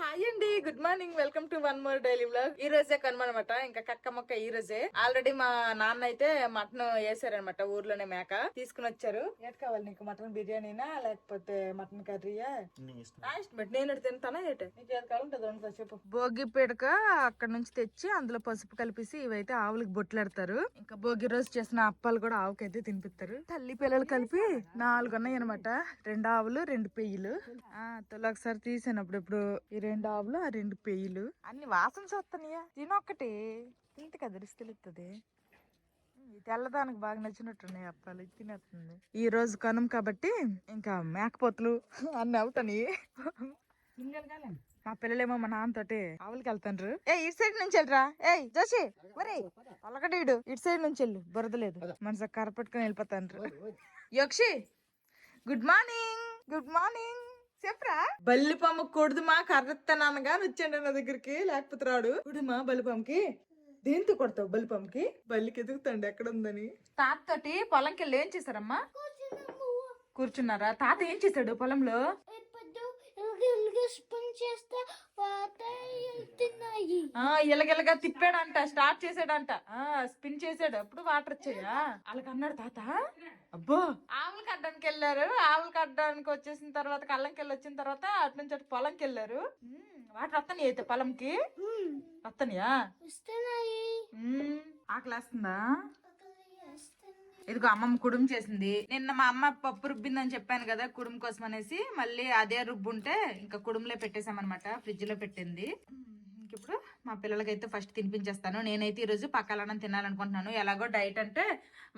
Hi అండి good morning. Welcome to one more daily vlog. ఈ రోజే కనుమనమాట ఇంకా కక్క మొక్క ఈ రోజే. ఆల్రెడీ మా నాన్న అయితే మటన్ వేసారనమాట ఊర్లోనే మేక. తీసుకుని వచ్చారు. ఏట్ కావాలి నీకు మటన్ బిర్యానీనా లేకపోతే మటన్ కర్రీయా? పెట్టి నేను తింటానా ఏటే? నీకు ఏది కావాలంటే చెప్పు. భోగి పిడక అక్కడ నుంచి తెచ్చి అందులో పసుపు కలిపేసి ఇవైతే ఆవులకి బొట్లాడతారు. ఇంకా భోగి రోజు చేసిన అప్పాలు కూడా ఆవుకైతే తినిపిస్తారు. తల్లి పిల్లలు కలిపి నాలుగు ఉన్నాయి అనమాట రెండు ఆవులు రెండు పెయ్యలు. ఆ తొలి ఒకసారి తీసాను అప్పుడప్పుడు. ఈ రెండు ఆవులు ఆ రెండు పెయ్యలు అన్ని వాసన చూస్తానయ్యా తినొక్కటి తింటే కదా తెలుస్తుంది ఈ తెల్లదానికి బాగా నచ్చినట్టున్నాయి అప్పాలు. తినేస్తుంది. ఈ రోజు కనుమ కాబట్టి ఇంకా మేకపోతులు అన్ని అవుతాయి మా పిల్లలేమో మా నాన్నతోటి ఆవులకి వెళ్తాండ్రు. ఏ ఇటు సైడ్ నుంచి వెళ్ళరా? ఏయ్ జోషి ఒరే పలకడీడు ఇటు సైడ్ నుంచి వెళ్ళు బురదలేదు మనసు కరపెట్టుకుని వెళ్ళిపోతాండ్రు. యక్షి గుడ్ మార్నింగ్ గుడ్ మార్నింగ్. చెప్పరా? బల్లిపాము కొడుదుమా కర్రెత్తనానగా వచ్చాడు నా దగ్గరికి లేకపోతే రాడు. కొడుమా బల్లిపాముకి దేంతో కొడతావు బల్లిపాముకి బల్లికి ఎదుగుతాండి ఎక్కడ ఉందని తాత తోటి పొలంకి వెళ్ళి ఏం చేశారమ్మా కూర్చున్నారా? తాత ఏం చేశాడు పొలంలో? ఇలగిలగా తిప్పాడంట స్టార్ట్ చేసాడంట. ఆ స్పిన్ చేసాడు. అప్పుడు వాటర్ వచ్చాయా? వాళ్ళకి అన్నాడు తాత. అబ్బో. ఆవులు కట్టడానికి వెళ్ళారు. ఆవులు కట్టడానికి వచ్చేసిన తర్వాత కళ్ళంకి వెళ్ళి వచ్చిన తర్వాత అటు నుంచి అటు పొలంకి వెళ్ళారు. వాటర్ వస్తాయి అయితే పొలంకి? ఉమ్, ఆకలేస్తుందా? ఇదిగో అమ్మమ్మ కుడుము చేసింది. నిన్న మా అమ్మ పప్పు రుబ్బిందని చెప్పాను కదా కుడుం కోసం అనేసి మళ్ళీ అదే రుబ్బుంటే ఇంకా కుడుములే పెట్టేశామన్నమాట ఫ్రిడ్జ్లో పెట్టింది. ఇంక ఇప్పుడు మా పిల్లలకైతే ఫస్ట్ తినిపించేస్తాను. నేనైతే ఈరోజు పక్కలన్నం తినాలనుకుంటున్నాను. ఎలాగో డైట్ అంటే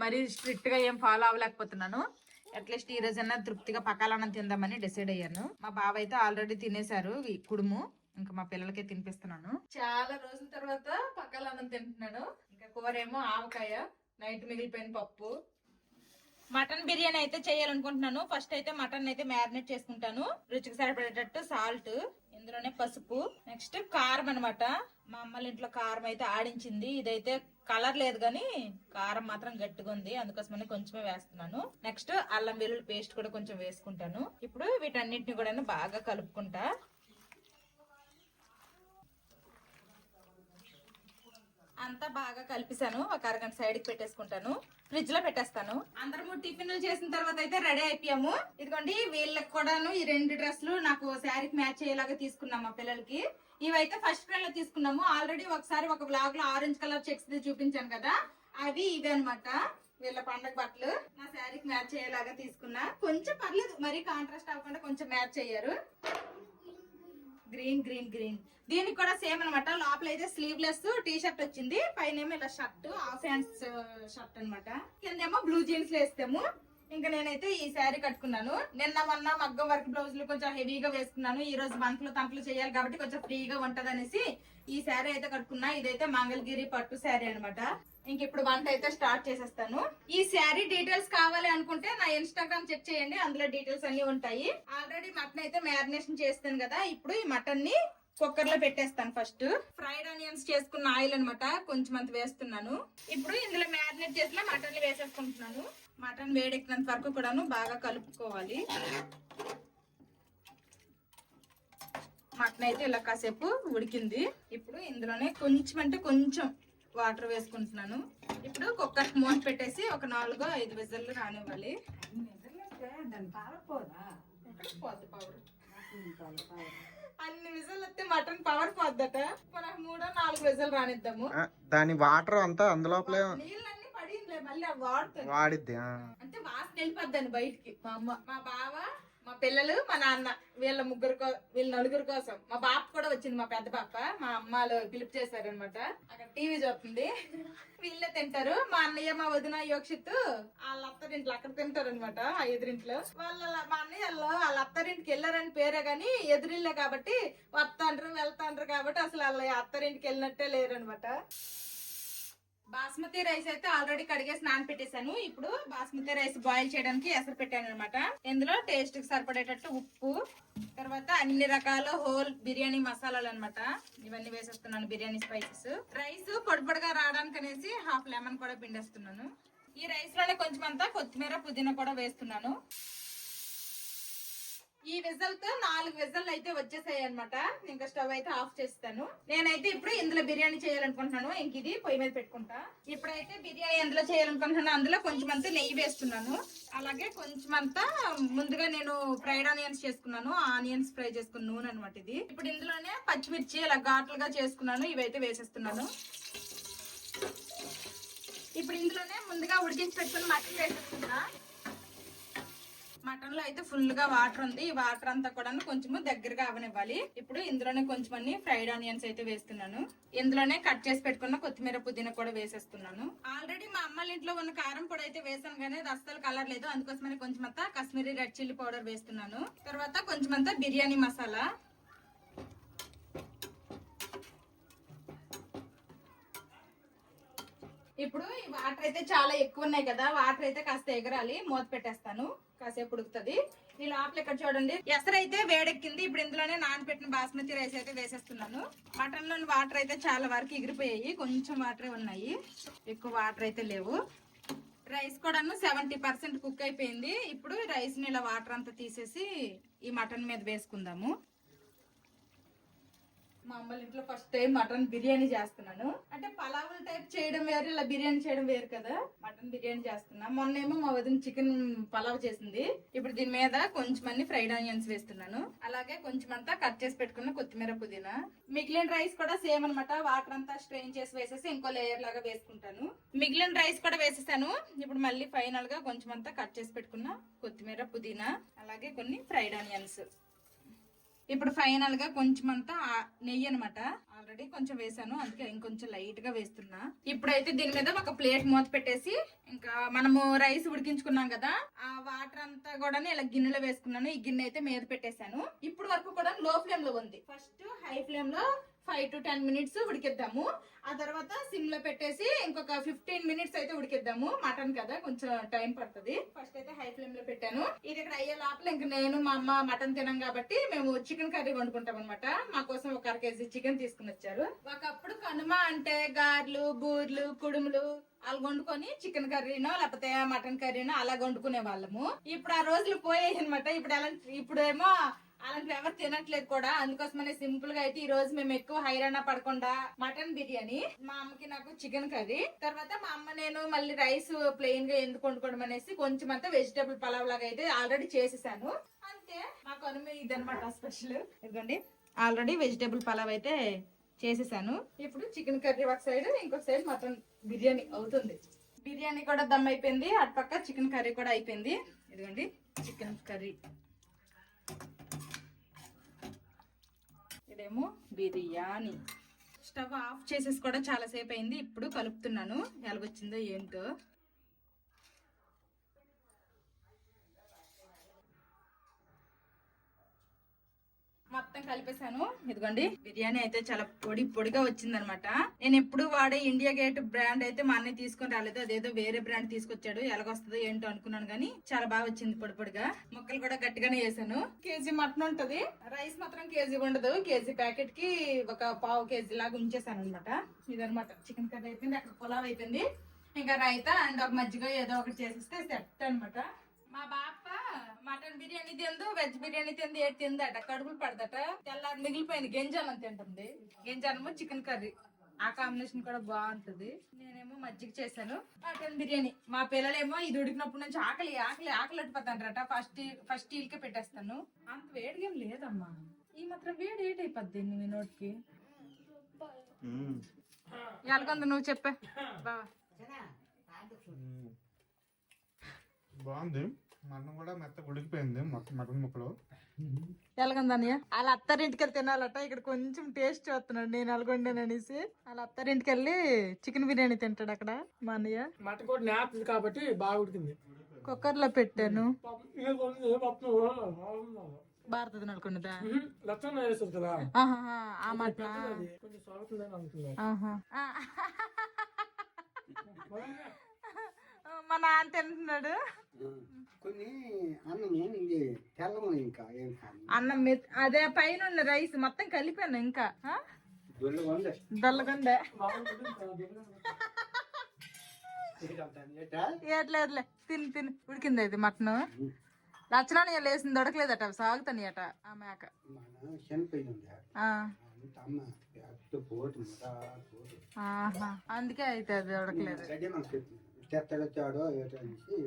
మరీ స్ట్రిక్ట్గా ఏం ఫాలో అవ్వలేకపోతున్నాను. అట్లీస్ట్ ఈ రోజైనా తృప్తిగా పకాలన్నం తిందామని డిసైడ్ అయ్యాను. మా బావ అయితే ఆల్రెడీ తినేశారు ఈ కుడుము. ఇంకా మా పిల్లలకే తినిపిస్తున్నాను. చాలా రోజుల తర్వాత పకాలన్నం తింటున్నాను ఇంకా కూర ఏమో ఆవకాయ. నైట్ మిగిలిపోయిన పప్పు. మటన్ బిర్యానీ అయితే చేయాలనుకుంటున్నాను. ఫస్ట్ అయితే మటన్ అయితే మ్యారినేట్ చేసుకుంటాను. రుచికి సరిపడేటట్టు సాల్ట్ ఇందులోనే పసుపు. నెక్స్ట్ కారం అనమాట మా అమ్మల ఇంట్లో కారం అయితే ఆడించింది. ఇదైతే కలర్ లేదు కానీ కారం మాత్రం గట్టిగా ఉంది. అందుకోసమని కొంచెమే వేస్తున్నాను. నెక్స్ట్ అల్లం వెల్లుల్లి పేస్ట్ కూడా కొంచెం వేసుకుంటాను. ఇప్పుడు వీటన్నిటిని కూడా బాగా కలుపుకుంటా. అంతా బాగా కలిపిసాను ఒక అరగంట సైడ్కి పెట్టేసుకుంటాను. ఫ్రిడ్జ్లో పెట్టేస్తాను. అందరము టిఫిన్లు చేసిన తర్వాత అయితే రెడీ అయిపోయాము. ఇదిగోండి వీళ్ళకి కూడాను ఈ రెండు డ్రెస్సులు నాకు శారీకి మ్యాచ్ అయ్యేలాగా తీసుకున్నాం మా పిల్లలకి. ఇవైతే ఫస్ట్ ఫ్రెండ్లో తీసుకున్నాము. ఆల్రెడీ ఒకసారి ఒక బ్లాగ్లో ఆరెంజ్ కలర్ చెక్స్ చూపించాను కదా. అవి ఇవి అనమాట వీళ్ళ పండగ బట్టలు. నా శారీకి మ్యాచ్ అయ్యేలాగా తీసుకున్నా. కొంచెం పర్లేదు మరీ కాంట్రాస్ట్ అవ్వకుండా కొంచెం మ్యాచ్ అయ్యారు. గ్రీన్ గ్రీన్ గ్రీన్ దీనికి కూడా సేమ్ అనమాట లోపల అయితే స్లీవ్లెస్ టీ షర్ట్ వచ్చింది. పైన ఏమో ఇలా షర్ట్ హాఫ్ హ్యాండ్స్ షర్ట్ అన్నమాట. కిందేమో బ్లూ జీన్స్ వేస్తాము. ఇంకా నేనైతే ఈ శారీ కట్టుకున్నాను. నిన్న మొన్న మగ్గం వర్క్ బ్లౌజులు కొంచెం హెవీగా వేసుకున్నాను. ఈ రోజు బంకులు తంకులు చేయాలి కాబట్టి కొంచెం ఫ్రీగా ఉంటది ఈ శారీ అయితే కట్టుకున్నా. ఇదైతే మంగళగిరి పట్టు శారీ అనమాట ఇంక ఇప్పుడు వంట అయితే స్టార్ట్ చేసేస్తాను. ఈ శారీ డీటెయిల్స్ కావాలి అనుకుంటే నా ఇన్స్టాగ్రామ్ చెక్ చేయండి అందులో డీటెయిల్స్ అన్ని ఉంటాయి. ఆల్రెడీ మటన్ అయితే మ్యారినేషన్ చేస్తాను కదా ఇప్పుడు ఈ మటన్ని కుక్కర్లో పెట్టేస్తాను ఫస్ట్ ఫ్రైడ్ ఆనియన్స్ చేసుకున్న ఆయిల్ అనమాట కొంచెం అంత వేస్తున్నాను. ఇప్పుడు ఇందులో మ్యారినేట్ చేసిన మటన్ వేసేసుకుంటున్నాను. మటన్ వేడెక్కినంత వరకు కూడాను బాగా కలుపుకోవాలి. మటన్ అయితే ఇలా కాసేపు ఉడికింది. ఇప్పుడు ఇందులోనే కొంచెం అంటే కొంచెం వాటర్ వేసుకుంటున్నాను. ఇప్పుడు కుక్కర్ మూత పెట్టేసి ఒక నాలుగు ఐదు విజల్లు రానివ్వాలి. అన్ని విజల్ వస్తే మటన్ పవర్ పోద్దట. మనకు మూడో నాలుగు విజల్ రానిద్దాము. దాని వాటర్ అంతా అందులోపలే నీళ్ళన్నీ పడిందిలే మళ్ళీ వాడుతుంది. వాడిద్ది. అంటే వాసన వెళ్ళిపోద్దని బయటికి. మా అమ్మ మా బావ మా పిల్లలు మా నాన్న వీళ్ళ ముగ్గురు వీళ్ళ నలుగురు కోసం. మా బాప కూడా వచ్చింది మా పెద్ద పాప మా అమ్మలు పిలుపు చేశారు అనమాట అక్కడ టీవీ చూస్తుంది. వీళ్ళే తింటారు. మా అన్నయ్య మా వదిన యోక్షిత్ వాళ్ళ అత్తరింట్లో అక్కడ తింటారు అనమాట ఆ ఎదురింట్లో. వాళ్ళ మా అన్నయ్య వాళ్ళు వాళ్ళ అత్తరింటికి వెళ్ళారని పేరే గాని ఎదురిల్లే కాబట్టి వస్తాండ్రు వెళ్తాండ్రు కాబట్టి అసలు వాళ్ళ అత్తరింటికి వెళ్ళినట్టే లేరు అనమాట బాస్మతి రైస్ అయితే ఆల్రెడీ కడిగేసి నానపెట్టేశాను. ఇప్పుడు బాస్మతి రైస్ బాయిల్ చేయడానికి ఎసరు పెట్టాను అనమాట ఇందులో టేస్ట్కి సరిపడేటట్టు ఉప్పు తర్వాత అన్ని రకాల హోల్ బిర్యానీ మసాలాలు అనమాట ఇవన్నీ వేసేస్తున్నాను బిర్యానీ స్పైసెస్ రైస్ పొడి పొడిగా రావడానికి అనేసి హాఫ్ లెమన్ కూడా పిండేస్తున్నాను. ఈ రైస్లోనే కొంచెం అంతా కొత్తిమీర పుదీనా కూడా వేస్తున్నాను. ఈ విజల్తో నాలుగు విజల్ అయితే వచ్చేసాయి అనమాట ఇంకా స్టవ్ అయితే ఆఫ్ చేస్తాను. నేనైతే ఇప్పుడు ఇందులో బిర్యానీ చేయాలనుకుంటున్నాను. ఇంక ఇది పొయ్యి మీద పెట్టుకుంటా. ఇప్పుడైతే బిర్యానీ ఎందులో చేయాలనుకుంటున్నాను. అందులో కొంచెం అంతా నెయ్యి వేస్తున్నాను. అలాగే కొంచెం అంతా ముందుగా నేను ఫ్రైడ్ ఆనియన్స్ చేసుకున్నాను. ఆనియన్స్ ఫ్రై చేసుకున్న నూనె అనమాట ఇది. ఇప్పుడు ఇందులోనే పచ్చిమిర్చి ఇలా ఘాట్లుగా చేసుకున్నాను. ఇవైతే వేసేస్తున్నాను. ఇప్పుడు ఇందులోనే ముందుగా ఉడికించి పెట్టుకుని మట్టి వేసేస్తున్నా. మటన్లో అయితే ఫుల్గా వాటర్ ఉంది. ఈ వాటర్ అంతా కూడా కొంచెము దగ్గరగా అవనివ్వాలి. ఇప్పుడు ఇందులోనే కొంచెం అన్ని ఫ్రైడ్ ఆనియన్స్ అయితే వేస్తున్నాను. ఇందులోనే కట్ చేసి పెట్టుకున్న కొత్తిమీర పుదీనా కూడా వేసేస్తున్నాను. ఆల్రెడీ మా అమ్మ ఇంట్లో ఉన్న కారం పొడి అయితే వేసాను కానీ అది అస్సలు కలర్ లేదు. అందుకోసమని కొంచెం అంతా కశ్మీరీ రెడ్ చిల్లీ పౌడర్ వేస్తున్నాను. తర్వాత కొంచెం అంతా బిర్యానీ మసాలా. ఇప్పుడు ఈ వాటర్ అయితే చాలా ఎక్కువ ఉన్నాయి కదా వాటర్ అయితే కాస్త ఎగరాలి మూత పెట్టేస్తాను. కాసేపు ఉడుకుతుంది. ఈ లోపల ఇక్కడ చూడండి ఎసరు అయితే వేడెక్కింది. ఇప్పుడు ఇందులోనే నానబెట్టిన బాస్మతి రైస్ అయితే వేసేస్తున్నాను. మటన్లోని వాటర్ అయితే చాలా వరకు ఎగిరిపోయాయి. కొంచెం వాటరే ఉన్నాయి. ఎక్కువ వాటర్ అయితే లేవు. రైస్ కూడాను సెవెంటీ పర్సెంట్ కుక్ అయిపోయింది. ఇప్పుడు రైస్ని ఇలా వాటర్ అంతా తీసేసి ఈ మటన్ మీద వేసుకుందాము. మా అమ్మ ఇంట్లో ఫస్ట్ టైం మటన్ బిర్యానీ చేస్తున్నాను. అంటే పలావుల టైప్ చేయడం వేరు ఇలా బిర్యానీ చేయడం వేరు కదా. మటన్ బిర్యానీ చేస్తున్నా. మొన్నేమో మా వదిన చికెన్ పలావ్ చేసింది. ఇప్పుడు దీని మీద కొంచెం అన్ని ఫ్రైడ్ ఆనియన్స్ వేస్తున్నాను. అలాగే కొంచెం అంతా కట్ చేసి పెట్టుకున్న కొత్తిమీర పుదీనా. మిగిలిన రైస్ కూడా సేమ్ అనమాట వాటర్ అంతా స్ట్రెయిన్ చేసి వేసేసి ఇంకో లేయర్ లాగా వేసుకుంటాను. మిగిలిన రైస్ కూడా వేసేసాను. ఇప్పుడు మళ్ళీ ఫైనల్గా కొంచెం అంతా కట్ చేసి పెట్టుకున్న కొత్తిమీర పుదీనా అలాగే కొన్ని ఫ్రైడ్ ఆనియన్స్ ఇప్పుడు ఫైనల్గా కొంచెం అంతా నెయ్యి అనమాట ఆల్రెడీ కొంచెం వేసాను అందుకే ఇంకొంచెం లైట్గా వేస్తున్నా. ఇప్పుడైతే దీని మీద ఒక ప్లేట్ మూత పెట్టేసి ఇంకా మనము రైస్ ఉడికించుకున్నాం కదా ఆ వాటర్ అంతా కూడా ఇలా గిన్నెలో వేసుకున్నాను. ఈ గిన్నె అయితే మీద పెట్టేశాను. ఇప్పుడు వరకు కూడా లో ఫ్లేమ్లో ఉంది. ఫస్ట్ హై ఫ్లేమ్లో ఫైవ్ టు టెన్ మినిట్స్ ఉడికిద్దాము. ఆ తర్వాత సిమ్లో పెట్టేసి ఇంకొక ఫిఫ్టీన్ మినిట్స్ అయితే ఉడికిద్దాము. మటన్ కదా కొంచెం టైం పడుతుంది. ఫస్ట్ అయితే హై ఫ్లేమ్లో పెట్టాను. ఇది ఇక్కడ అయ్యే లోపల ఇంక నేను మా అమ్మ మటన్ తినం కాబట్టి మేము చికెన్ కర్రీ వండుకుంటాం అనమాట మా కోసం ఒక అర కేజీ చికెన్ తీసుకుని వచ్చారు. ఒకప్పుడు కనుమ అంటే గార్లు బూర్లు కుడుములు అలా వండుకొని చికెన్ కర్రీనో లేకపోతే మటన్ కర్రీనో అలా వండుకునే వాళ్ళము. ఇప్పుడు ఆ రోజులు పోయాయి అనమాట ఇప్పుడు ఎలా ఇప్పుడేమో అలాంటి ఎవరు తినట్లేదు కూడా. అందుకోసమనే సింపుల్గా అయితే ఈ రోజు మేము ఎక్కువ హైరాణ పడకుండా మటన్ బిర్యానీ. మా అమ్మకి నాకు చికెన్ కర్రీ. తర్వాత మా అమ్మ నేను మళ్ళీ రైస్ ప్లెయిన్గా ఎందుకు వండుకోవడం అనేసి కొంచెం అంతా వెజిటేబుల్ పలావ్ లాగా అయితే ఆల్రెడీ చేసేసాను. అంతే మాకు కొనుమ ఇదనమాట స్పెషల్ ఇదిగోండి ఆల్రెడీ వెజిటేబుల్ పలావ్ అయితే చేసేసాను. ఇప్పుడు చికెన్ కర్రీ ఒక సైడ్ ఇంకొక సైడ్ మటన్ బిర్యానీ అవుతుంది. బిర్యానీ కూడా దమ్ అయిపోయింది అటుపక్క చికెన్ కర్రీ కూడా అయిపోయింది. ఇదిగోండి చికెన్ కర్రీ. ఇదేమో బిర్యానీ. స్టవ్ ఆఫ్ చేసేసి కూడా చాలా సేపు అయింది. ఇప్పుడు కలుపుతున్నాను. ఎలాగొచ్చిందో ఏంటో. మొత్తం కలిపేశాను. ఇదిగోండి. బిర్యానీ అయితే చాలా పొడి పొడిగా వచ్చింది అనమాట నేను ఎప్పుడు వాడే ఇండియా గేట్ బ్రాండ్ అయితే మా అన్నయ్య తీసుకొని రాలేదు. అదేదో వేరే బ్రాండ్ తీసుకొచ్చాడు. ఎలాగొస్తుందో ఏంటో అనుకున్నాను కానీ చాలా బాగా వచ్చింది పొడి పొడిగా. ముక్కలు కూడా గట్టిగానే వేసాను. కేజీ మటన్ ఉంటది. రైస్ మాత్రం కేజీ ఉండదు. కేజీ ప్యాకెట్కి ఒక పావు కేజీ లాగా ఉంచేసాను అనమాట ఇదనమాట. చికెన్ కర్రీ అయిపోయింది. అక్కడ పులావ్ అయిపోయింది. ఇంకా రైతా అండ్ ఒక మజ్జిగ ఏదో ఒకటి చేసేస్తే సెట్ అనమాట. మా బాప మటన్ బిర్యానీ తిందు వెజ్ బిర్యానీ తింది ఏది తిందట? కడుపులు పడదట. తెల్లారి మిగిలిపోయింది. గెంజాలం తింటుంది. గెంజాలము చికెన్ కర్రీ. ఆ కాంబినేషన్ కూడా బాగుంటది. నేనేమో మజ్జిగ చేశాను. మటన్ బిర్యానీ. మా పిల్లలేమో ఇది ఉడికినప్పటి నుంచి ఆకలి ఆకలి ఆకలి అట్టుపోతాంటారట ఫస్ట్ ఫస్ట్ ఈల్కే పెట్టేస్తాను. అంత వేడిగా ఏం లేదమ్మా. ఈ మాత్రం వేడి ఏటి అయిపోద్ది మీ నోటికి. ఎలాగొంది నువ్వు చెప్పే. బావా బాగుంది. మటన్ కూడా మెత్త ఉడికిపోయింది మొత్తం మటన్ ముక్కలు. ఎలాగందన్నయ్య వాళ్ళ అత్తారింటికి వెళ్ళి తినాలట. ఇక్కడ కొంచెం టేస్ట్ చూస్తున్నాడు. నేను నల్గొండాను అనేసి. వాళ్ళ అత్తారింటికి వెళ్ళి చికెన్ బిర్యానీ తింటాడు అక్కడ మా అన్నయ్య. మటన్ కూడా నేస్తుంది కాబట్టి బాగా ఉడికింది. కుక్కర్లో పెట్టాను. భారత ఆహా, ఆ మాట. కొంచెం సాగుతుందని అనుకున్నాను ఆహా. ఆ. మా నాన్న తింటున్నాడు. కొన్ని అన్నం ఇది తెల్లము ఇంకా ఏం కాదు. అన్నం మెత్- అదే పైన ఉన్న రైస్ మొత్తం కలిపాను ఇంకా. ఏటా? ఏట్లేదులే తిని తిని. ఉడికింది ఇది మటన్. రచన లేసింది దొడకలేదట సాగుతానియట ఆ మేక. మన చనిపోయింది ఆ, ఆహా. అందుకే అయితే అది దొడకలేదు తెత్తడొచ్చాడో ఏటో అనేసి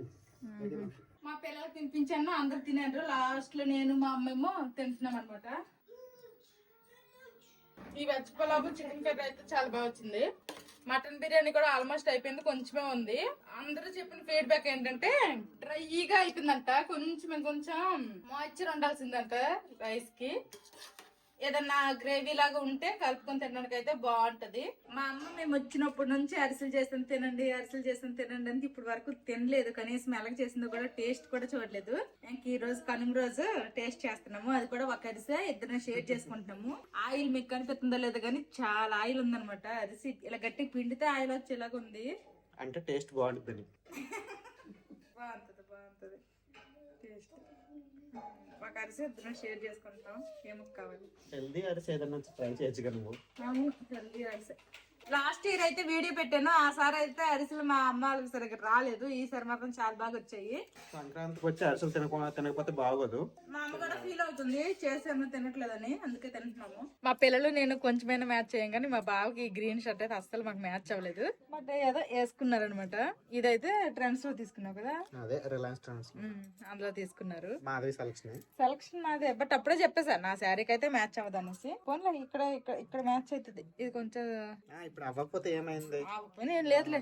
మా పిల్లలు తినిపించాను అందరు తినారు లాస్ట్లో నేను మా అమ్మేమో తింటున్నాం అనమాట ఈ వెజ్ పులావ్ చికెన్ కర్రీ అయితే చాలా బాగా వచ్చింది. మటన్ బిర్యానీ కూడా ఆల్మోస్ట్ అయిపోయింది కొంచెమే ఉంది. అందరూ చెప్పిన ఫీడ్బ్యాక్ ఏంటంటే డ్రైగా అయిపోయిందంట. కొంచెం కొంచెం మాయిశ్చర్ ఉండాల్సిందంట రైస్కి. ఏదన్నా గ్రేవీ లాగా ఉంటే కలుపుకొని తినడానికి అయితే బాగుంటది. మా అమ్మ మేము వచ్చినప్పటి నుంచి అరిసెలు చేస్తాను తినండి అరిసెలు చేస్తాను తినండి అని ఇప్పుడు వరకు తినలేదు కనీసం ఎలాగ చేసిందో కూడా టేస్ట్ కూడా చూడలేదు. ఇంక ఈ రోజు కనుమ రోజు టేస్ట్ చేస్తున్నాము. అది కూడా ఒక అరిసె ఇద్దరం షేర్ చేసుకుంటున్నాము. ఆయిల్ మీకు కనిపిస్తుందో లేదో కానీ చాలా ఆయిల్ ఉందన్నమాట. అరిసి ఇలా గట్టి పిండితే ఆయిల్ వచ్చేలాగా ఉంది. అంటే టేస్ట్ బాగుంటుంది బాగుంటది బాగుంటది. టేస్ట్. ఒక అరిసి ఇద్దరం షేర్ చేసుకుంటాం. ఏమో కావాలి? హెల్దీ అరిసి ఏదన్నా ట్రై చేయొచ్చు కదా నువ్వు? హెల్దీ అరిసె. లాస్ట్ ఇయర్ అయితే వీడియో పెట్టాను. ఆ సారి అయితే అరిసెలు మా అమ్మ వాళ్ళకి సరిగ్గా రాలేదు. ఈసారి మాత్రం చాలా బాగా వచ్చాయి. సంక్రాంతికి వచ్చి అరిసెలు తినకుండా తినకపోతే బాగోదు. మా అమ్మ కూడా ఫీల్ అవుతుంది. చేసాము తినట్లేదని. అందుకే తింటున్నాము. మా పిల్లలు నేను కొంచెమైనా మ్యాచ్ చేయం కానీ మా బావకి గ్రీన్ షర్ట్ అయితే అస్సలు మాకు మ్యాచ్ అవ్వలేదు. బట్ ఏదో వేసుకున్నారనమాట. ఇదైతే ట్రెండ్స్లో తీసుకున్నావు కదా? అదే రిలయన్స్ ట్రెండ్స్ అందులో తీసుకున్నారు. మాధవి సెలక్షన్ సెలక్షన్ నాదే బట్ అప్పుడే చెప్పేసా నా శారీకి అయితే మ్యాచ్ అవ్వదు అనేసి. పోన్లే ఇక్కడ ఇక్కడ ఇక్కడ మ్యాచ్ అవుతుంది. ఇది కొంచెం ఇప్పుడు అవ్వకపోతే ఏమైంది? లేదులే.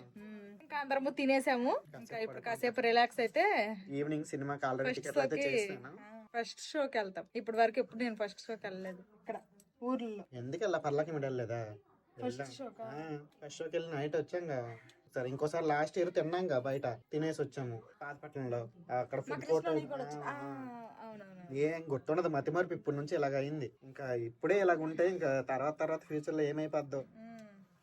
ఇంకా అందరము తినేసాము. ఇంకా ఇప్పుడు కాసేపు రిలాక్స్ అయితే ఈవినింగ్ ఆల్రెడీ ఫస్ట్ షోకి వెళ్తాం. ఇప్పటి వరకు ఎప్పుడు నేను ఫస్ట్ షోకి వెళ్ళలేదు. ఇక్కడ ఊర్లో. ఎందుకు అలా పర్లకి మిడలేదా ఫస్ట్ షోకా ఫస్ట్ షోకి వెళ్ళి నైట్ వచ్చాం కదా సరే ఇంకోసారి లాస్ట్ ఇయర్ తిన్నాం కదా బయట. తినేసి వచ్చాము. పాతపట్నంలో అక్కడ ఫుడ్ కోర్ట్ ఏం గుర్తుండదు. మతి మరపు ఇప్పటి నుంచి ఇలాగ అయింది. ఇంకా ఇప్పుడే ఇలాగ ఉంటే ఇంకా తర్వాత తర్వాత ఫ్యూచర్లో ఏమైపోద్దో.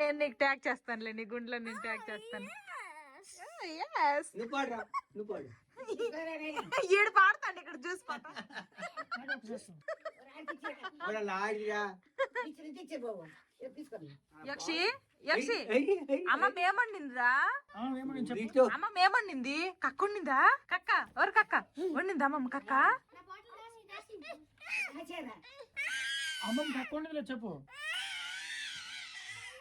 నేను నీకు ట్యాగ్ చేస్తానులే నీ గుండెలో నేను ట్యాగ్ చేస్తాను. Yes. నువ్వు పాడరా నువ్వు పాడు ఈడు పాడతాడు ఇక్కడ చూసి పాట యక్షి యక్షి. అమ్మ మేమండిందిరా? అమ్మ మేమండింది కక్క ఉండిందా? కక్క. ఎవరు కక్క? వండిందా అమ్మమ్మ కక్క? అమ్మ తక్కువ చెప్పు.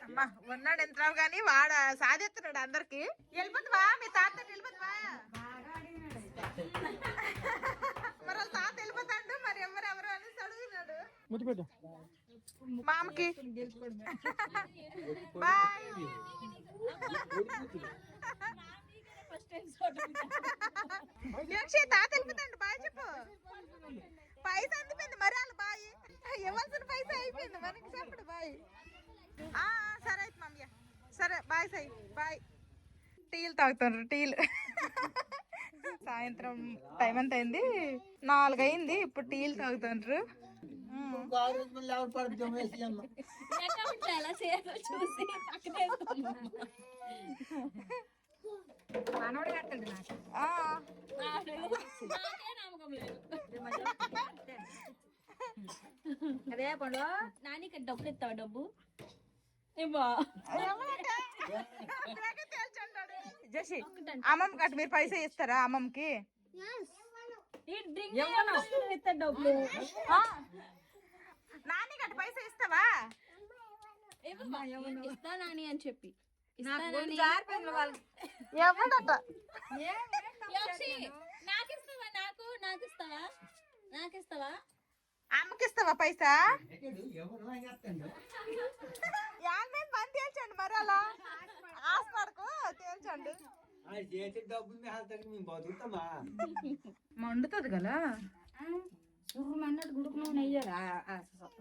అమ్మ ఉన్నాడు ఎంతరావు గాని వాడ సాధిస్తున్నాడు అందరికి. వెళ్ళిపోతుందా మీ తాత వెళ్ళిపోతుందా మరి వాళ్ళ తాత వెళ్ళిపోతాడు మరి ఎవరు ఎవరు అనేసి అడుగుతున్నాడు. మామకి. బాయ్. తాత వెళ్ళిపోతాడు బాయ్ చెప్పు. పైసా అందిపోయింది మరి వాళ్ళు బాయ్. ఇవ్వాల్సిన పైసా అయిపోయింది మనకి చెప్పడు బాయ్. సరే అయితే మమ్మీ సరే బాయ్ సాయి. బాయ్ టీలు తాగుతారు టీలు సాయంత్రం టైం ఎంత అయింది? నాలుగు అయింది ఇప్పుడు టీలు తాగుతాండ్రు ఆ, అదే పండు. నానికి డబ్బులు ఇస్తావా డబ్బు ఏమో ఎవరంటే? ఇలాగే తేల్చండాడు. జసి అమ్మమ్మ కట్ట మీరు పైసా ఇస్తారా అమ్మమ్మకి. నాని గట్ట పైసా ఇస్తావా? ఇస్తా నాని అని చెప్పి. ఎవడట? నాకు ఇస్తావా నాకు నాకు ఇస్తావా నాకు ఇస్తావా అమ్మకి ఇస్తావా పైసా ఎవరు చేస్తాడు యాన్ మీద పని తేల్చండి. చేతి డబ్బులు మేము బతుకుతామా? మండుతుంది కదా?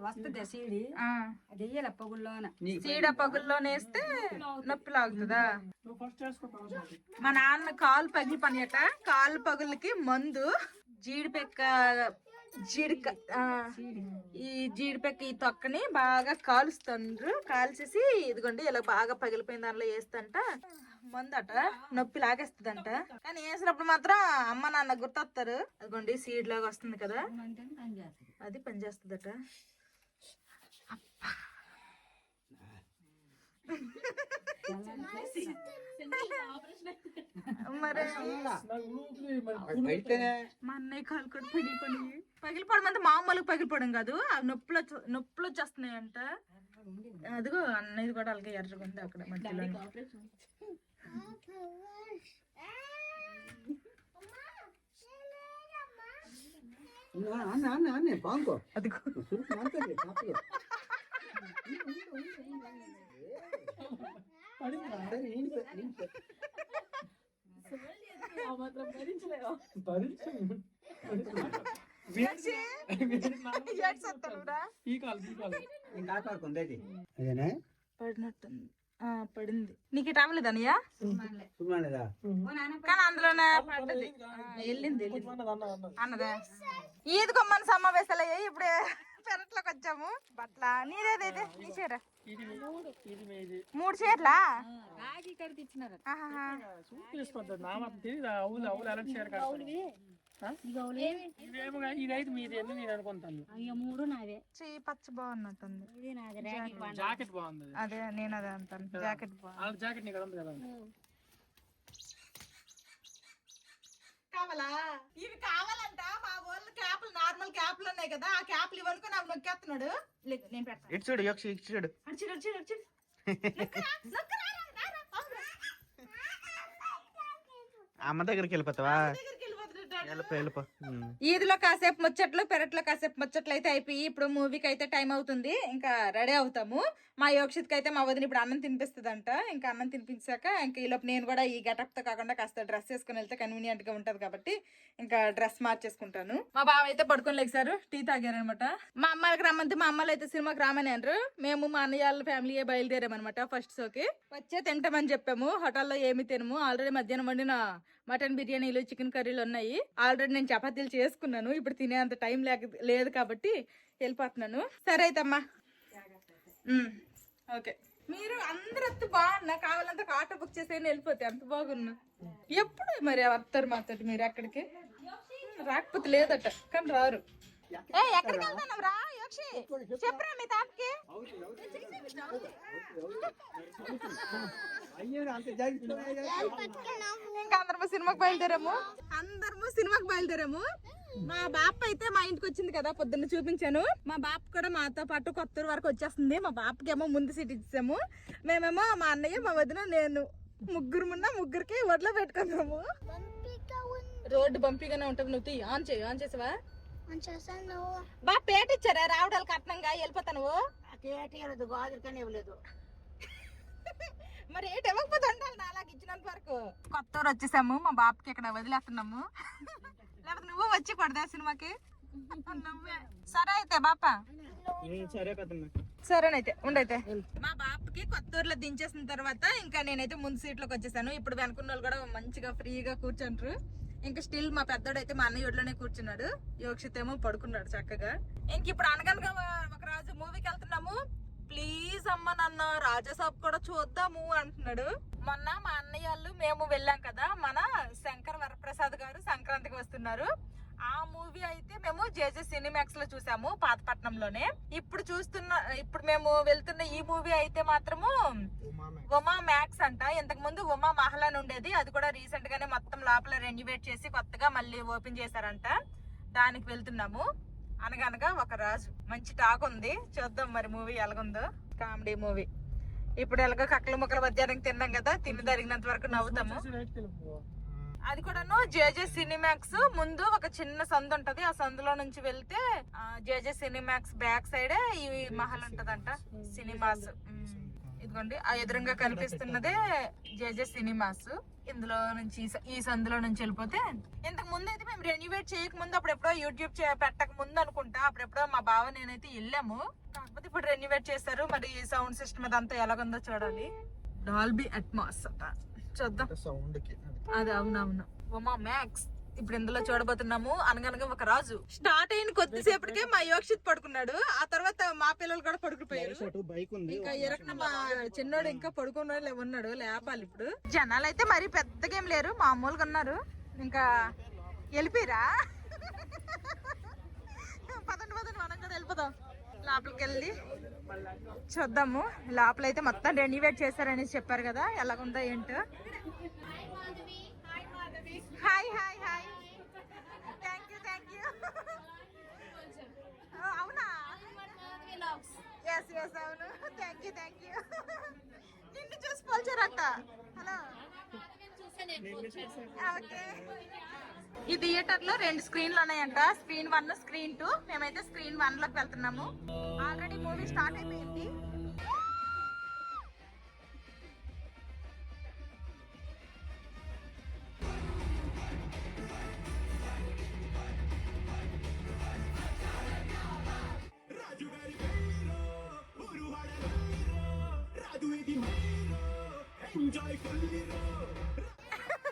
వస్తుంది సీడి. ఆ. అది వెయ్యాలి పగుల్లోన. సీడ పగుల్లో వేస్తే నొప్పి లాగుతుందా. మా నాన్న కాలు పగిలి పనియట కాలు పగులకి మందు జీడిపెక్క జీడిక ఆ, ఈ జీడిపెక్క ఈ తొక్కని బాగా కాలుస్తుండ్రు. కాల్చేసి ఇదిగోండి ఇలా బాగా పగిలిపోయిన దానిలో వేస్తంట. మందట నొప్పి లాగేస్తుందంట. కానీ వేసినప్పుడు మాత్రం అమ్మ నాన్న గుర్తొస్తారు అదిగోండి సీడ్ లాగా వస్తుంది కదా. అది పనిచేస్తుందట. మరి మా అన్నయ్య కాలు కూడా పగిలిపోయి పగిలిపోవడం అంటే మామూలుగా పగిలిపోవడం కాదు. ఆ నొప్పులు వచ్చ- నొప్పులు వచ్చేస్తున్నాయి అంట అదిగో అన్నయ్యది కూడా అలాగే ఎర్రగా ఉంది అక్కడ మధ్యలో అదిగో. పడిందా? నాకు ఏడ్చేస్తానురా. ఈ కాలు ఈ కాలు. నేను కాపాడుకుంది అది అదేనా? పడినట్టుంది. ఆ పడింది. నీకు ఇటు అవ్వలేదు అన్నయ్య సుమాలేదా కానీ అందులోనే పడ్డది. ఆ, వెళ్ళింది అన్నది అన్నది అన్నది అన్నదా? ఈద్ కొమ్మని సమావేశాలు అయ్యాయి ఇప్పుడే పెరట్లోకి వచ్చాము. బట్ల నీదేదైతే నీ చీర. మూడు చీరలా? తెలియదు అవులు అవులు అలాంటి మీది నేను అనుకుంటాను. అయ్యో మూడు పచ్చ బాగున్నట్టుంది. ఇది నాది జాకెట్ బాగుంది. అది. నేను అదే అంటాను. జాకెట్ బాగుంది. జాకెట్ నీకు ఉంది కదా? కావాలా? ఇవి కావాలంట. మా ఊళ్ళో క్యాప్లు నార్మల్ క్యాప్లు ఉన్నాయి కదా ఆ క్యాప్లు ఇవ్వనుకో నాకు నొక్కేస్తున్నాడు. లేదు, నేను పెడతాను ఇటు చూడు యక్ష ఇటు చూడు. అమ్మ దగ్గరికి వెళ్ళిపోతావా. ఈదిలో కాసేపు ముచ్చట్లు పెరట్లో కాసేపు ముచ్చట్లు అయితే అయిపోయి ఇప్పుడు మూవీకి అయితే టైం అవుతుంది. ఇంకా రెడీ అవుతాము. మా యోక్షిత్కి అయితే మా వదిన ఇప్పుడు అన్నం తినిపిస్తుందంట. ఇంకా అన్నం తినిపించాక ఇంకా ఈలోపు నేను కూడా ఈ గెటప్తో కాకుండా కాస్త డ్రెస్ వేసుకుని వెళ్తే కన్వీనియంట్గా ఉంటది కాబట్టి ఇంకా డ్రెస్ మార్చేసుకుంటాను. మా బావ అయితే పడుకొని లేచారు. టీ తాగారు అనమాట మా అమ్మాయికి రమ్మంటే మా అమ్మాయిలు అయితే సినిమాకి రామని అన్నారు మేము మా అన్నయ్య ఫ్యామిలీ బయలుదేరామన్నమాట ఫస్ట్ షోకి. వచ్చే తింటామని చెప్పాము. హోటల్లో ఏమి తినము. ఆల్రెడీ మధ్యాహ్నం వండిన మటన్ బిర్యానీలు చికెన్ కర్రీలు ఉన్నాయి. ఆల్రెడీ నేను చపాతీలు చేసుకున్నాను. ఇప్పుడు తినేంత టైం లేక లేదు కాబట్టి వెళ్ళిపోతున్నాను. సరే అయితే అమ్మా. ఓకే. మీరు అందరూ బాగున్నా కావాలంత ఆటో బుక్ చేసే వెళ్ళిపోతే అంత బాగున్నా. ఎప్పుడు మరి వస్తారు మాతో మీరు ఎక్కడికి? రాకపోతే లేదట కానీ రారు. ఏ ఎక్కడికి వెళ్తున్నాం రా యోక్షి చెప్పరా మీ తాతకి ఇంకా అందరము సినిమాకి బయలుదేరాము అందరము సినిమాకి బయలుదేరాము మా బాప అయితే మా ఇంటికి వచ్చింది కదా పొద్దున్న చూపించాను మా బాప కూడా మాతో పాటు కొత్తూరు వరకు వచ్చేస్తుంది మా బాపకి ఏమో ముందు సీట్ ఇచ్చాము మేమేమో మా అన్నయ్య మా వదిన నేను ముగ్గురు మున్న ముగ్గురికి ఒడ్లో పెట్టుకున్నాము రోడ్డు బంపీగానే ఉంటుంది నువ్వు ఆన్ చేయి ఆన్ చేసావా బా పేట ఇచ్చారా? రావడాలు కట్నంగా వెళ్ళిపోతాను మరి ఏంటి ఇవ్వకపోతే ఉండాలి నా అలాగ ఇచ్చినంత వరకు. కొత్త ఊరు వచ్చేసాము మా బాబుకి ఇక్కడ వదిలేస్తున్నాము. లేకపోతే నువ్వు వచ్చి పడదా సినిమాకి? నువ్వే. సరే అయితే బాపా. సరే సరేనైతే ఉండైతే. మా బాబుకి కొత్త ఊర్లో దించేసిన తర్వాత ఇంకా నేనైతే ముందు సీట్లోకి వచ్చేసాను. ఇప్పుడు వెనుకున్న వాళ్ళు కూడా మంచిగా ఫ్రీగా కూర్చుంటారు. ఇంకా స్టిల్ మా పెద్దోడు అయితే మా అన్నయ్య ఒడిలోనే కూర్చున్నాడు. యోక్షిత్ ఏమో పడుకున్నాడు చక్కగా. ఇంక ఇప్పుడు అనగనగా ఒక రాజు మూవీకి వెళ్తున్నాము. ప్లీజ్ అమ్మ నన్న రాజాసాబ్ కూడా చూద్దాము అంటున్నాడు. మొన్న మా అన్నయ్య వాళ్ళు మేము వెళ్ళాం కదా మన శంకర్ వరప్రసాద్ గారు సంక్రాంతికి వస్తున్నారు. మూవీ అయితే మేము జేజే సినిమాక్స్లో చూసాము పాతపట్నంలోనే. ఇప్పుడు చూస్తున్న ఇప్పుడు మేము వెళ్తున్న ఈ మూవీ అయితే మాత్రము ఉమా మ్యాక్స్ అంట. ఇంతకు ముందు ఉమా మహల్ ఉండేది. అది కూడా రీసెంట్ గానే మొత్తం లోపల రెన్యువేట్ చేసి కొత్తగా మళ్ళీ ఓపెన్ చేశారంట. దానికి వెళ్తున్నాము. అనగనగా ఒక రాజు మంచి టాక్ ఉంది. చూద్దాం మరి మూవీ ఎలాగుందో. కామెడీ మూవీ ఇప్పుడు ఎలాగో కక్కల ముక్కల మధ్యాహ్నం తిన్నాం కదా తిని జరిగినంత వరకు నవ్వుతాము. అది కూడాను జేజే సినిమాక్స్ ముందు ఒక చిన్న సందు ఉంటది. ఆ సందులో నుంచి వెళ్తే జేజే సినిమాక్స్ బ్యాక్ సైడే ఈ మహల్ ఉంటదంట సినిమాస్. ఇదిగోండి ఆ ఎదురుగా కనిపిస్తున్నదే జేజే సినిమాస్ ఇందులో నుంచి ఈ సందులో నుంచి వెళ్ళిపోతే ఇంతకు ముందు అయితే మేము రెన్యువేట్ చేయక ముందు అప్పుడెప్పుడో యూట్యూబ్ పెట్టక ముందు అనుకుంటా. అప్పుడెప్పుడో మా బావ నేనైతే వెళ్ళాము. కాకపోతే ఇప్పుడు రెన్యువేట్ చేశారు. మరి సౌండ్ సిస్టమ్ అదంతా ఎలాగుందో చూడాలి. డాల్బీ అట్మాస్ అట. చూద్దాం. సౌండ్కి. అది అవునవును. ఉమా మ్యాక్స్ ఇప్పుడు ఇందులో చూడబోతున్నాము. అనగనగా ఒక రాజు. స్టార్ట్ అయిన కొద్దిసేపటికే మా యోక్షిత్ పడుకున్నాడు. ఆ తర్వాత మా పిల్లలు కూడా పడుకుపోయారు. ఇంకా ఎరకన మా చిన్నోడు ఇంకా పడుకున్నాడు ఉన్నాడు లేపాలి ఇప్పుడు. జనాలు అయితే మరి పెద్దగా ఏం లేరు మామూలుగా ఉన్నారు. ఇంకా వెళ్ళిపోయిరా. పదండి పదండి మనం కూడా వెళ్ళిపోదాం. లోపలికి వెళ్ళి చూద్దాము. లోపల అయితే మొత్తం రెనోవేట్ చేశారనేసి చెప్పారు కదా ఎలాగుందో ఏంటో. Hi hi hi thank you thank you అవునా? ఎస్ ఎస్ అవును. థ్యాంక్ యూ థ్యాంక్ యూ నిన్ను చూసి పోల్చారంట. హలో ఓకే ఈ థియేటర్లో రెండు స్క్రీన్లు ఉన్నాయంట. స్క్రీన్ వన్ స్క్రీన్ టూ మేమైతే స్క్రీన్ వన్లోకి వెళ్తున్నాము. ఆల్రెడీ మూవీ స్టార్ట్ అయిపోయింది.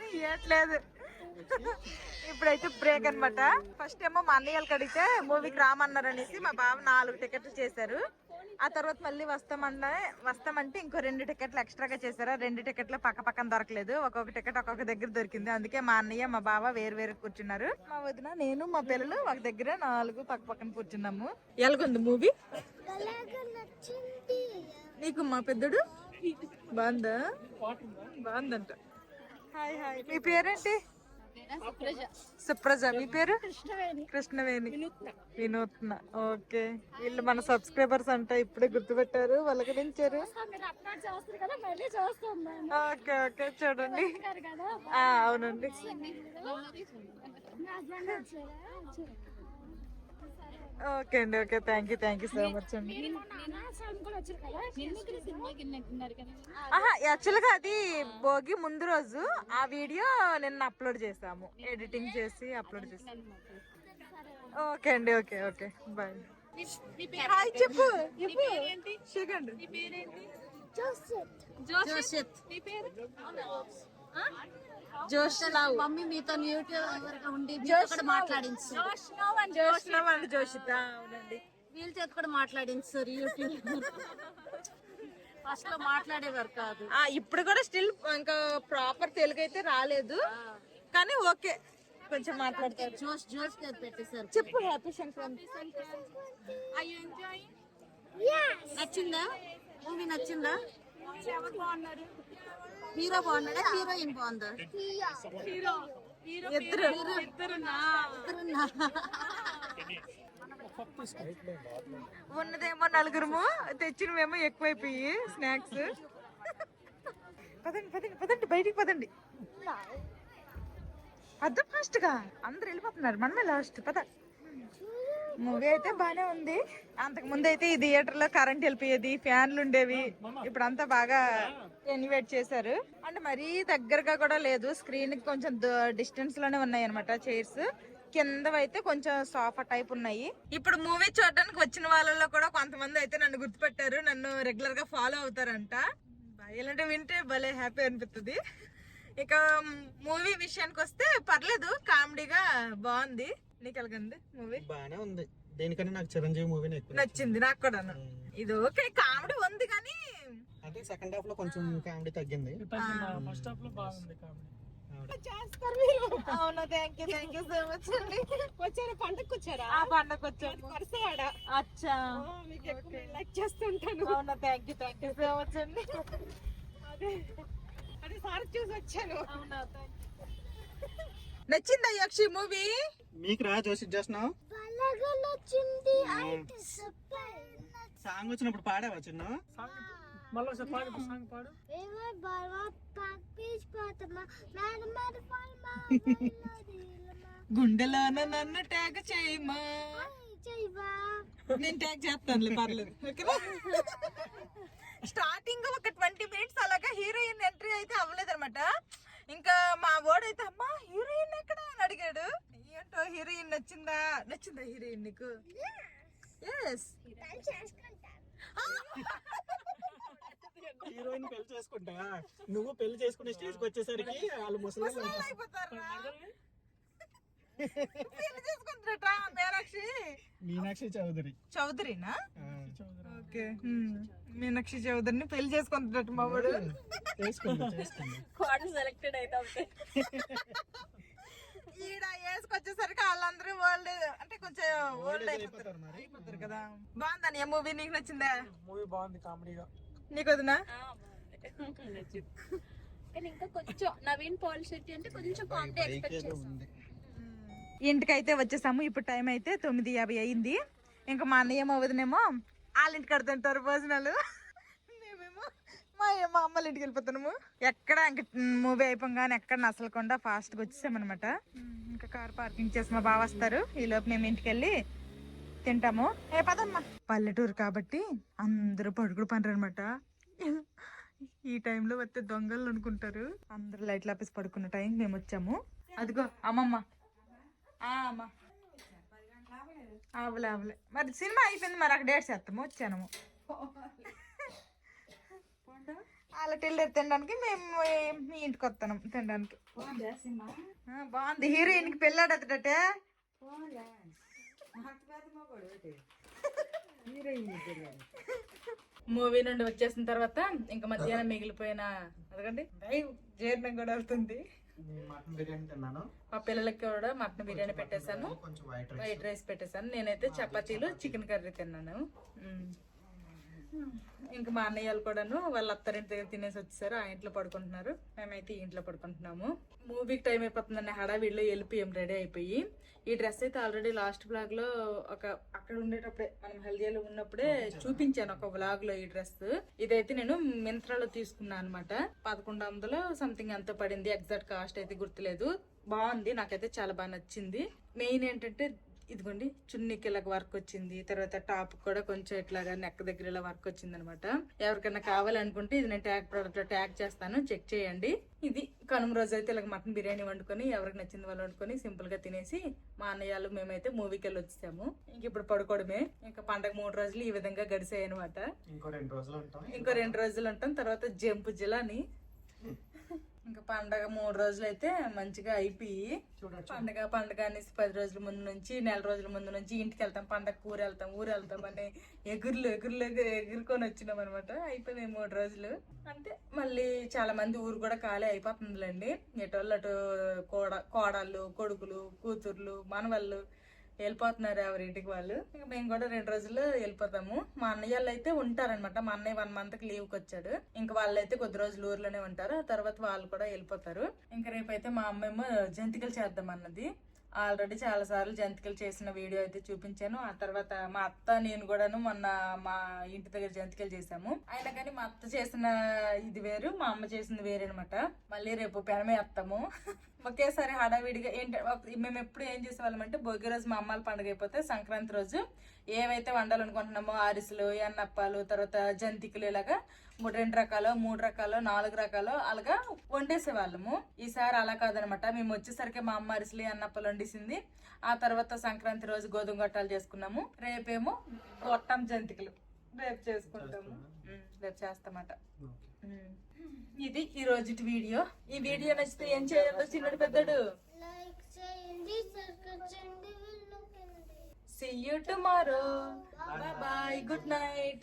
ఇయ్యట్లేదు ఇప్పుడైతే బ్రేక్ అన్నమాట. ఫస్ట్ ఏమో మా అన్నయ్యకి అడిగితే మూవీకి రామన్నారు అనేసి మా బావ నాలుగు టికెట్లు చేశారు. ఆ తర్వాత మళ్ళీ వస్తామన్నా వస్తామంటే ఇంకో రెండు టికెట్లు ఎక్స్ట్రాగా చేశారు. రెండు టికెట్లు పక్క పక్కన దొరకలేదు. ఒక్కొక్క టికెట్ ఒక్కొక్క దగ్గర దొరికింది. అందుకే మా అన్నయ్య మా బావ వేరు వేరు కూర్చున్నారు. మా వదిన నేను మా పిల్లలు ఒక దగ్గర నాలుగు పక్క పక్కన కూర్చున్నాము. ఎలాగుంది మూవీ? నీకు మా పెద్దడు? బాగుందా? బాగుందంట. Hi hi. మీ పేరేంటి? సుప్రజ. మీ పేరు? కృష్ణవేణి. వినూత్న. ఓకే. వీళ్ళు మన సబ్స్క్రైబర్స్ అంట ఇప్పుడే గుర్తుపెట్టారు. పలకరించారు ఓకే ఓకే. చూడండి. అవునండి. ఓకే అండి okay thank you thank you so much అండి ఆహా యాక్చువల్గా అది భోగి ముందు రోజు ఆ వీడియో నిన్న అప్లోడ్ చేసాము. ఎడిటింగ్ చేసి అప్లోడ్ చేసాము ఓకే అండి ఓకే ఓకే బాయ్ హాయ్ చెప్పు చెప్పు. సెకండ్ జోషిత్ జోష్ మమ్మీ మీతో యూట్యూబ్ ఉండి మాట్లాడించు జోష్ అండి జోషిత్ అవునండి. వీళ్ళ చేత కూడా మాట్లాడించారు యూట్యూబ్ ఫస్ట్లో మాట్లాడేవారు కాదు. ఆ, ఇప్పుడు కూడా స్టిల్ ఇంకా ప్రాపర్ తెలుగు అయితే రాలేదు. కానీ ఓకే. కొంచెం మాట్లాడతారు. జోష్ జోష్ చేత పెట్టేశారు. చెప్పు హ్యాపీ సంక్రాంతి నచ్చిందా? మూవీ నచ్చిందా? హీరో బాగున్నాడా? హీరోయిన్ బాగుందా? ఇద్దరు? ఉన్నదేమో నలుగురము తెచ్చినవేమో ఎక్కువైపోయి స్నాక్స్. పదండి పదండి పదండి బయటికి పదండి. పద ఫాస్ట్గా అందరు వెళ్ళిపోతున్నారు. మనమే లాస్ట్ పద. మూవీ అయితే బానే ఉంది. అంతకు ముందు అయితే ఈ థియేటర్లో కరెంట్ వెళ్ళిపోయేది ఫ్యాన్లు ఉండేవి. ఇప్పుడు అంతా బాగా రెనోవేట్ చేశారు. అంటే మరీ దగ్గరగా కూడా లేదు. స్క్రీన్కి కొంచెం డిస్టెన్స్లోనే ఉన్నాయి అనమాట చైర్స్. కిందవైతే కొంచెం సోఫా టైప్ ఉన్నాయి. ఇప్పుడు మూవీ చూడడానికి వచ్చిన వాళ్ళలో కూడా కొంతమంది అయితే నన్ను గుర్తుపెట్టారు. నన్ను రెగ్యులర్గా ఫాలో అవుతారంట. ఇలాంటి వింటే భలే హ్యాపీ అనిపిస్తుంది ఇక మూవీ విషయానికి వస్తే పర్లేదు కామెడీగా బాగుంది. నీకు ఎలాగంది మూవీ? బానే ఉంది. దేనికన్నా నాకు చిరంజీవి ఎక్కువ నచ్చింది. నాకు కూడా ఇది ఓకే కామెడీ ఉంది కానీ అంటే సెకండ్ హాఫ్లో కొంచెం కామెడీ తగ్గింది. ఫస్ట్ హాఫ్లో బాగుంది కామెడీ అవునా thank you thank you so much అండి. వచ్చారా? పండగకి వచ్చారా? ఆ పండగ వచ్చాము వరుసవాడ అచ్చా. మీకు ఎక్కువ లైక్ చేస్తుంటాను. అవునా thank you thank you so much అండి. అదే. అదే సార్ చూసి వచ్చాను. అవునా నచ్చిందా యక్షి మూవీ? మీకు రా జోసి చేస్తున్నావు నచ్చింది సూపర్. సాంగ్ వచ్చినప్పుడు పాడావా చిన్న? మళ్ళీ ఒకసారి పాడు సాంగ్ పాడు. గుండెలోన నన్ను ట్యాగ్ చేయమా చేయవా? నేను ట్యాగ్ చేస్తానులే పర్లేదు. స్టార్టింగ్ ఒక ట్వంటీ మినిట్స్ అలాగా హీరోయిన్ ఎంట్రీ అయితే అవ్వలేదు అనమాట ఇంకా మా వాడైతే అమ్మా హీరోయిన్ ఎక్కడ? అని అడిగాడు. ఏంటో హీరోయిన్ నచ్చిందా? నచ్చిందా హీరోయిన్ నీకు? ఎస్ హీరోయిన్ పెళ్ళి చేసుకుంటా. నువ్వు పెళ్ళి చేసుకునే స్టేజ్కి వచ్చేసరికి వాళ్ళు ముసలి అయిపోతారు పెళ్ళి చేసుకుంటారట మీనాక్షి మీనాక్షి చౌదరి. చౌదరినా? ఓకే. మీనాక్షి చౌదరిని పెళ్ళి చేసుకుంటారట మా వాడు. చేసుకుంది సెలెక్టెడ్ అయితే ఈడ వేసుకొచ్చేసరికి వాళ్ళందరూ ఓల్డ్ అంటే కొంచెం ఓల్డ్ అయిపోతారు. అయిపోతారు మరి. అయిపోతారు కదా. బాగుందని ఏ మూవీ నీకు నచ్చిందా? మూవీ బాగుంది కామెడీగా నీకు వదినా? కానీ ఇంకా కొంచెం నవీన్ పాల్ శెట్టి అంటే కొంచెం కామెడీ ఎక్స్పెక్ట్ ఇంటికైతే వచ్చేసాము. ఇప్పుడు టైం అయితే తొమ్మిది యాభై అయింది. ఇంకా మా అన్నయ్య మా వదినేమో వాళ్ళ ఇంటికి కడుతుంటారు భోజనాలు. మేమేమో మా మా అమ్మల ఇంటికి వెళ్ళిపోతున్నాము. ఎక్కడ ఇంక మూవీ అయిపోగానే ఎక్కడ నసలకుండా ఫాస్ట్గా వచ్చేసామన్నమాట. ఇంకా కార్ పార్కింగ్ చేసి మా బావ వస్తారు. ఈ లోపు మేము ఇంటికి వెళ్ళి తింటాము. ఏ పదమ్మా. పల్లెటూరు కాబట్టి అందరూ పడుకుడు పనరు అనమాట ఈ టైంలో వస్తే దొంగలు అనుకుంటారు. అందరూ లైట్లు ఆపేసి పడుకున్న టైం మేము వచ్చాము. అదిగో అమ్మమ్మ. అమ్మా. అవలే అవలే మరి సినిమా అయిపోయింది మరి అక్కడ డేట్ చేస్తాము. వచ్చాము అలా టిల్లర్ తినడానికి మేము మీ ఇంటికి వస్తాను తినడానికి. ఆ, బాగుంది. హీరోయిన్కి పెళ్ళాడతటే మూవీ నుండి వచ్చేసిన తర్వాత ఇంకా మధ్యాహ్నం మిగిలిపోయిన అదకండి జీర్ణం కూడా అవుతుంది మా పిల్లలకి కూడా మటన్ బిర్యానీ పెట్టేశాను. కొంచెం వైట్ రైస్ పెట్టేశాను. నేనైతే చపాతీలు చికెన్ కర్రీ తిన్నాను. ఇంకా మా అన్నయ్య వాళ్ళు కూడాను వాళ్ళ అత్తారింటి దగ్గర తినేసి వచ్చేసారు. ఆ ఇంట్లో పడుకుంటున్నారు. మేమైతే ఈ ఇంట్లో పడుకుంటున్నాము. మూవీకి టైం అయిపోతుందని హడావిడిలో వెళ్ళిపోయాం రెడీ అయిపోయి ఈ డ్రెస్ అయితే ఆల్రెడీ లాస్ట్ బ్లాగ్లో ఒక అక్కడ ఉండేటప్పుడే మనం హెల్దీలో ఉన్నప్పుడే చూపించాను ఒక బ్లాగ్లో ఈ డ్రెస్ ఇదైతే నేను మింత్రాలో తీసుకున్నాను అనమాట పదకొండు వందలు సంథింగ్ ఎంత పడింది. ఎగ్జాక్ట్ కాస్ట్ అయితే గుర్తులేదు. బాగుంది. నాకైతే చాలా బాగా నచ్చింది. మెయిన్ ఏంటంటే ఇదిగోండి చున్నీకి ఇలా వర్క్ వచ్చింది. తర్వాత టాప్ కూడా కొంచెం ఇట్లాగా నెక్ దగ్గర ఇలా వర్క్ వచ్చింది అనమాట ఎవరికైనా కావాలనుకుంటే ఇది నేను ట్యాగ్ ప్రోడక్ట్లో ట్యాగ్ చేస్తాను. చెక్ చేయండి. ఇది కనుమ రోజు అయితే ఇలా మటన్ బిర్యానీ వండుకొని ఎవరికి నచ్చింది వాళ్ళు వండుకొని సింపుల్గా తినేసి మా అన్నయ్యలు మేమైతే మూవీకి వెళ్ళి వచ్చేసాము ఇంక ఇప్పుడు పడుకోవడమే. ఇంకా పండగ మూడు రోజులు ఈ విధంగా గడిచాయి అనమాట ఇంకో రెండు రోజులు ఉంటాం. ఇంకో రెండు రోజులు ఉంటాం. తర్వాత జంపు జిలాని ఇంకా పండగ మూడు రోజులు అయితే మంచిగా అయిపోయి పండగ పండగ అనేసి పది రోజుల ముందు నుంచి నెల రోజుల ముందు నుంచి ఇంటికి వెళ్తాం పండగ ఊరు వెళ్తాం ఊరు వెళ్తాం అని ఎగురులు ఎగురులు ఎగు- ఎగురుకొని వచ్చినాం అనమాట అయిపోయింది మూడు రోజులు. అంటే మళ్ళీ చాలా మంది ఊరు కూడా ఖాళీ అయిపోతుందిలేండి. ఎటోళ్ళు అటు కోడ కోడళ్ళు కొడుకులు కూతుర్లు మనవళ్ళు వెళ్ళిపోతున్నారు ఎవరింటికి వాళ్ళు. ఇంకా మేము కూడా రెండు రోజులు వెళ్ళిపోతాము. మా అన్నయ్య వాళ్ళు అయితే ఉంటారనమాట మా అన్నయ్య వన్ మంత్కి లీవ్కి వచ్చాడు. ఇంకా వాళ్ళైతే కొద్ది రోజులు ఊర్లోనే ఉంటారు. ఆ తర్వాత వాళ్ళు కూడా వెళ్ళిపోతారు. ఇంకా రేపైతే మా అమ్మేమో జంతికలు చేద్దాం అన్నది. ఆల్రెడీ చాలా సార్లు జంతికలు చేసిన వీడియో అయితే చూపించాను. ఆ తర్వాత మా అత్త నేను కూడాను మొన్న మా ఇంటి దగ్గర జంతికలు చేసాము అయినా కానీ మా అత్త చేసిన ఇది వేరు మా అమ్మ చేసింది వేరే అనమాట మళ్ళీ రేపు పెనమే అత్తము. ఒకేసారి హడావిడిగా ఏంటి మేము ఎప్పుడు ఏం చేసేవాళ్ళం అంటే భోగి రోజు మా అమ్మాల పండుగ అయిపోతే సంక్రాంతి రోజు ఏవైతే వండాలనుకుంటున్నామో అరిసెలు ఎన్నప్పాలు తర్వాత జంతికలు ఇలాగా మూడు రెండు రకాలు మూడు రకాలు నాలుగు రకాలు అలాగా వండేసేవాళ్ళము. ఈసారి అలా కాదనమాట. మేము వచ్చేసరికి మా అమ్మ అరిసెలు అన్నప్పలు వండేసింది. ఆ తర్వాత సంక్రాంతి రోజు గోధుమ గొట్టాలు చేసుకున్నాము. రేపేమో గొట్టం జంతికలు రేపు చేసుకుంటాము. రేపు చేస్తామట. ఇది ఈ రోజు వీడియో. ఈ వీడియో నచ్చితే ఏం చేయాలో చిన్నడు పెద్దడు? లైక్ చేయండి సబ్స్క్రైబ్ చేయండి వెళ్ళకండి See you tomorrow. Bye. Bye. Good night.